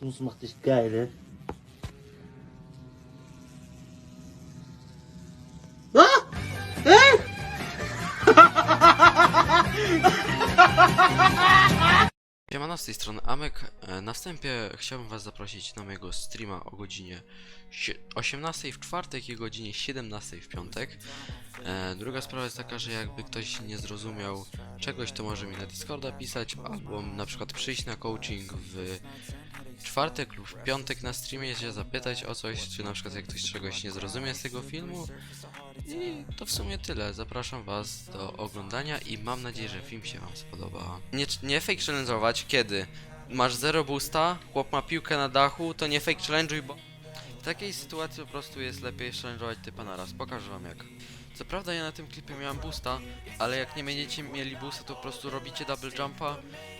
Soße macht dich geil, ey. Ah! Hey! Siemano, z tej strony Amek. E, Na wstępie chciałbym was zaprosić na mojego streama o godzinie sie- 18 w czwartek i godzinie 17 w piątek. E, druga sprawa jest taka, że jakby ktoś nie zrozumiał czegoś, to może mi na Discorda pisać, albo na przykład przyjść na coaching w czwartek lub w piątek na streamie się zapytać o coś, czy na przykład jak ktoś czegoś nie zrozumie z tego filmu. I to w sumie tyle. Zapraszam was do oglądania i mam nadzieję, że film się wam spodoba. Nie, nie fake challenge'ować, kiedy masz zero boosta, chłop ma piłkę na dachu, to nie fake challenge'uj, bo w takiej sytuacji po prostu jest lepiej challenge'ować typa na raz. Pokażę wam jak. Co prawda ja na tym klipie miałem boosta, ale jak nie będziecie mieli boosta, to po prostu robicie double jumpa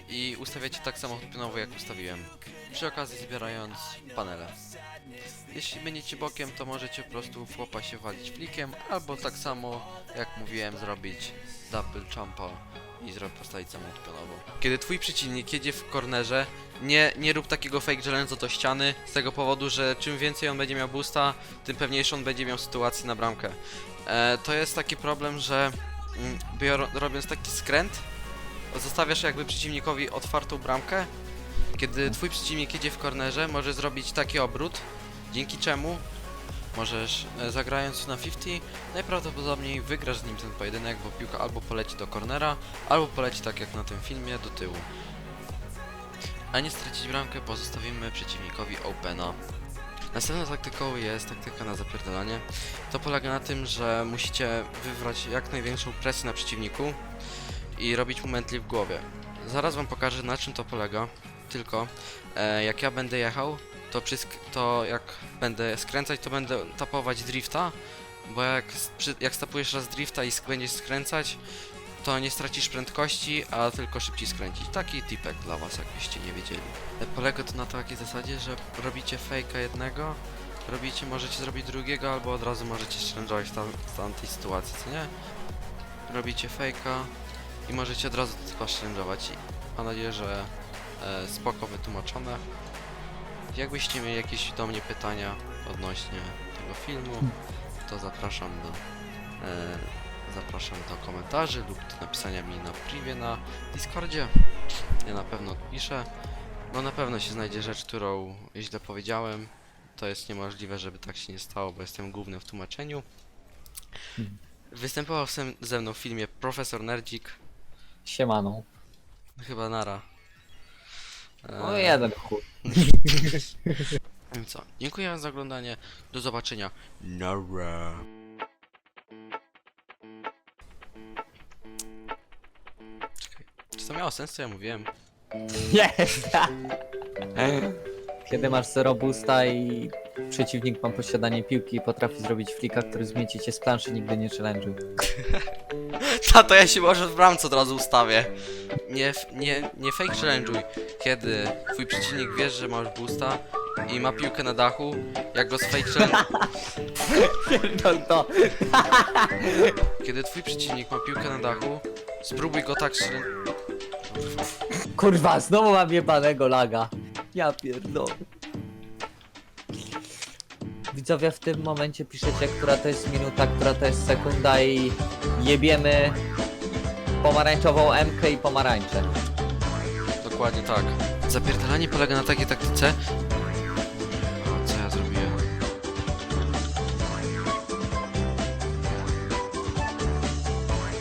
i ustawiacie tak samo pionowo jak ustawiłem. Przy okazji zbierając panele. Jeśli będziecie bokiem, to możecie po prostu w chłopa się walić flikiem, albo tak samo, jak mówiłem, zrobić double jumpa i zrobić postawić samą. Kiedy twój przeciwnik jedzie w kornerze, nie, nie rób takiego fake challenge do ściany, z tego powodu, że czym więcej on będzie miał boosta, tym pewniejszą on będzie miał sytuację na bramkę. E, to jest taki problem, że mm, bior- robiąc taki skręt, zostawiasz jakby przeciwnikowi otwartą bramkę, kiedy twój przeciwnik jedzie w kornerze, może zrobić taki obrót, dzięki czemu możesz, e, zagrając na 50, najprawdopodobniej wygrasz z nim ten pojedynek, bo piłka albo poleci do cornera, albo poleci tak jak na tym filmie, do tyłu. A nie stracić bramkę, pozostawimy przeciwnikowi opena. Następną taktyką jest taktyka na zapierdalanie. To polega na tym, że musicie wywrać jak największą presję na przeciwniku i robić mu mętli w głowie. Zaraz wam pokażę na czym to polega, tylko e, jak ja będę jechał, to, przy to jak będę skręcać, to będę tapować drifta, bo jak, przy, jak stapujesz raz drifta i będziesz skręcać, to nie stracisz prędkości, a tylko szybciej skręcić. Taki tipek dla was, jakbyście nie wiedzieli. E, Polega to na takiej zasadzie, że robicie fejka jednego, robicie, możecie zrobić drugiego, albo od razu możecie challenge'ować w, tam, w tamtej sytuacji, co nie? Robicie fejka i możecie od razu tylko challenge'ować. Mam nadzieję, że e, spoko wytłumaczone. Jakbyście mieli jakieś do mnie pytania odnośnie tego filmu, to zapraszam do e, zapraszam do komentarzy lub do napisania mi na privie na Discordzie. Ja na pewno odpiszę. No na pewno się znajdzie rzecz, którą źle powiedziałem. To jest niemożliwe, żeby tak się nie stało, bo jestem główny w tłumaczeniu. Występował sem- ze mną w filmie Profesor Nerdzik. Siemano. Chyba nara. E, O jeden chuj. Więc co? Dziękuję za oglądanie. Do zobaczenia. Nara. Czekaj. Czy to miało sens, co ja mówiłem? Jest! Kiedy masz zero boosta i przeciwnik ma posiadanie piłki i potrafi zrobić flika, który zmieci cię z planszy, nigdy nie challenge'uj. Tato, ja się może w bramce od razu ustawię. Nie, f- nie, nie fake challenge'uj. Kiedy twój przeciwnik wie, że masz boosta i ma piłkę na dachu, jak go z fake challenge... Pierdol to! Kiedy twój przeciwnik ma piłkę na dachu, spróbuj go tak challenge... Kurwa, znowu mam jebanego laga. Ja pierdolę. Widzowie, w tym momencie piszecie, która to jest minuta, która to jest sekunda i jebiemy pomarańczową M i pomarańcze. Dokładnie tak. Zapierdalanie polega na takiej taktyce,